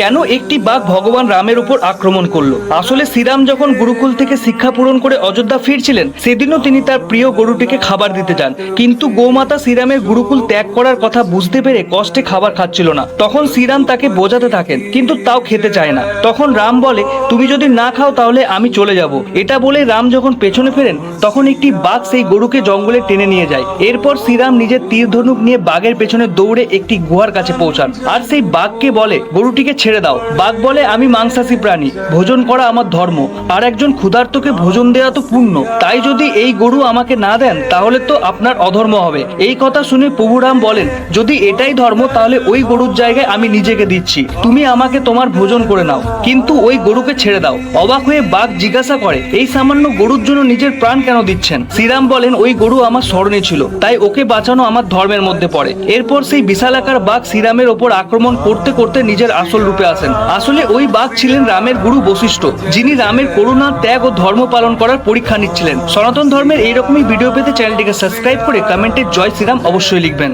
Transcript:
কেন একটি বাঘ ভগবান রামের উপর আক্রমণ করল? আসলে শ্রীরাম যখন গুরুকুল থেকে শিক্ষা পূরণ করে অযোধ্যা ফিরছিলেন, সেদিনও তিনি তার প্রিয় গরুটিকে খাবার দিতে যান। কিন্তু গোমাতা শ্রীরামের গুরুকুল ত্যাগ করার কথা বুঝতে পেরে কষ্টে খাবার খাচ্ছিল না। তখন শ্রীরাম তাকে বোঝাতে থাকেন, কিন্তু তাও খেতে চায় না। তখন রাম বলে, তুমি যদি না খাও তাহলে আমি চলে যাব। এটা বলে রাম যখন পেছনে ফেরেন, তখন একটি বাঘ সেই গরুকে জঙ্গলে টেনে নিয়ে যায়। এরপর শ্রীরাম নিজের তীর ধনুক নিয়ে বাঘের পেছনে দৌড়ে একটি গুহার কাছে পৌঁছান। আর সেই বাঘকে বলে, গরুটিকে ছেড়ে দাও। বাঘ বলে, আমি মাংসাশী প্রাণী। ভোজন করা আমার ধর্ম। আর একজন ক্ষুধার্তকে ভোজন দেওয়া তো পুণ্য। তাই যদি এই গরু আমাকে না দেন, তাহলে তো আপনার অধর্ম হবে। এই কথা শুনে প্রভুরাম বলেন, যদি এটাই ধর্ম, তাহলে ওই গরুর জায়গায় আমি নিজেকে দিচ্ছি। তুমি আমাকে তোমার ভোজন করে নাও, কিন্তু ওই গরুকে ছেড়ে দাও। অবাক হয়ে বাঘ জিজ্ঞাসা করে, এই সামান্য গরুর জন্য নিজের প্রাণ কেন দিচ্ছেন? শ্রীরাম বলেন, ওই গরু আমার স্মরণে ছিল, তাই ওকে বাঁচানো আমার ধর্মের মধ্যে পড়ে। এরপর সেই বিশালাকার বাঘ শ্রীরামের ওপর আক্রমণ করতে করতে নিজের আসল রূপে আসেন আসলে ওই বাঘ ছিলেন রামের গুরু বশিষ্ঠ, যিনি রামের করুণা, ত্যাগ ও ধর্ম পালন করার পরীক্ষা নিচ্ছিলেন। সনাতন ধর্মের এইরকমই ভিডিও পেতে চ্যানেলটিকে সাবস্ক্রাইব করে কমেন্টে জয় শ্রীরাম অবশ্যই লিখবেন।